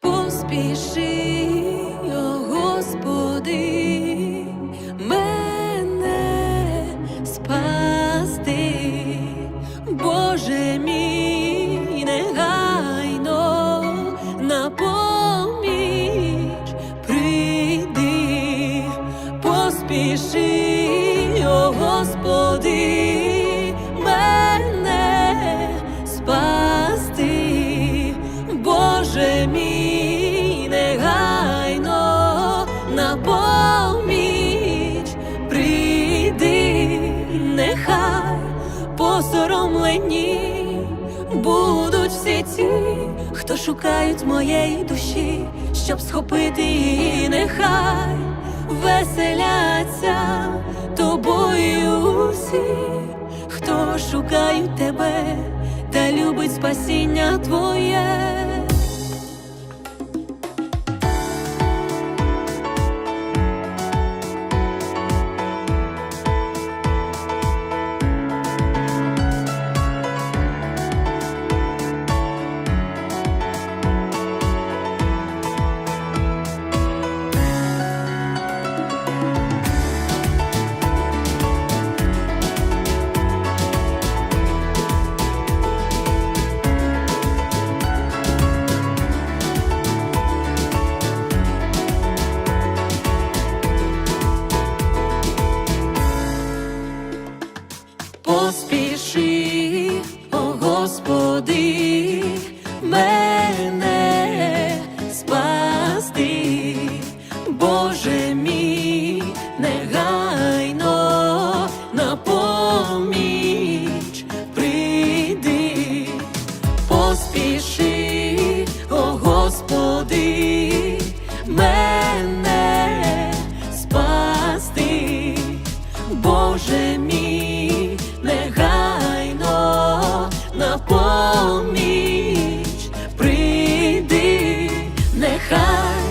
Поспіши, хто шукають моєї душі, щоб схопити її, нехай веселяться тобою усі, хто шукають тебе та любить спасіння твоє. Господи, мене спасти, Боже мій, негайно на поміч прийди, нехай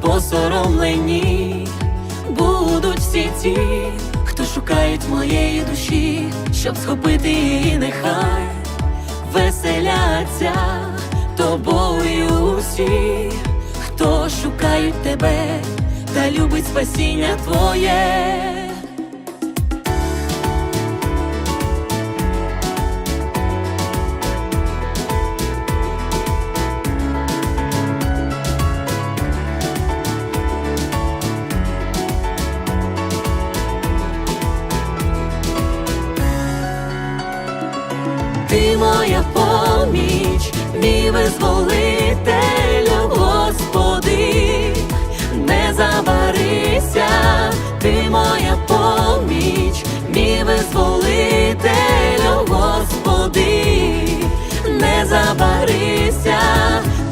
посоромлені будуть всі ті, хто шукають моєї душі, щоб схопити її, нехай веселяться всі, хто шукають тебе та любить спасіння твоє. Ти моя поміч, мій визволителю, забарися,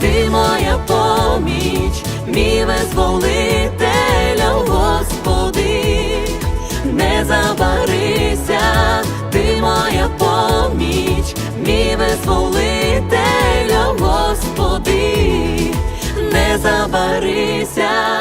ти моя поміч, мій визволителю, Господи, не забарися, ти моя поміч, мій визволителю, Господи, не забарися.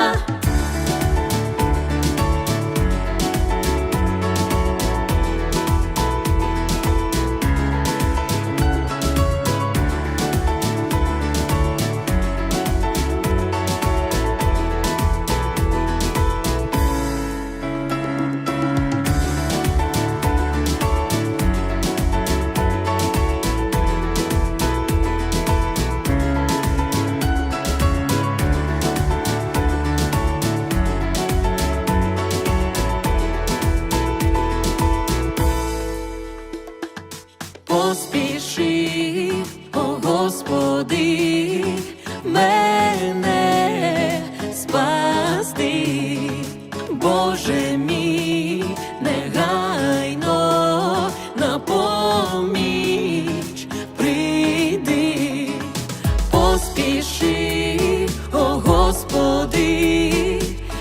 Поспіши, о Господи,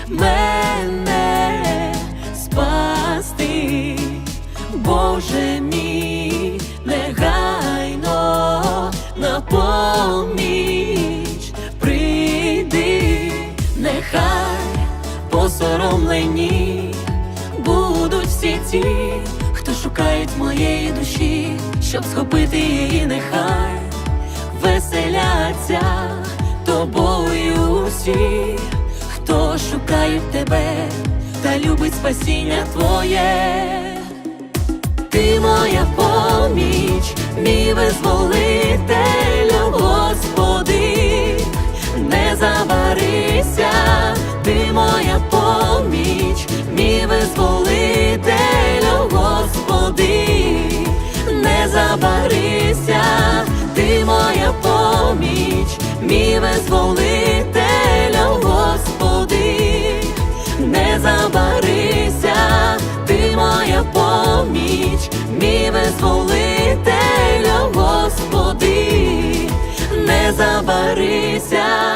мене спасти, Боже мій, негайно на поміч прийди, нехай посоромлені будуть всі ті, хто шукають моєї душі, щоб схопити її, нехай веселяться тобою. усі, хто шукають тебе та любить спасіння твоє. Ти моя поміч, мій визволителю, Господи, не забарися, ти моя поміч, мій визволителю, Господи, не забарися, моя поміч, мій визволителю, Господи, не забарися, ти моя поміч, мій визволителю, Господи, не забарися.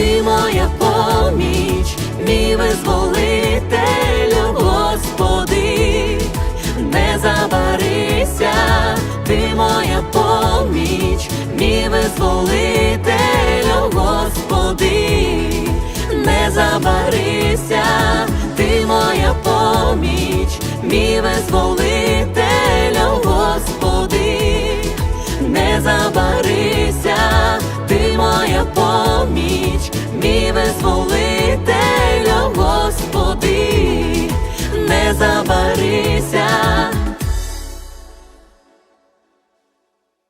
ти моя поміч, мій визволителю, Господи, не забарися, ти моя поміч, мій визволителю, Господи, не забарися, ти моя поміч, мій визволителю, Господи, не забарися. забарися.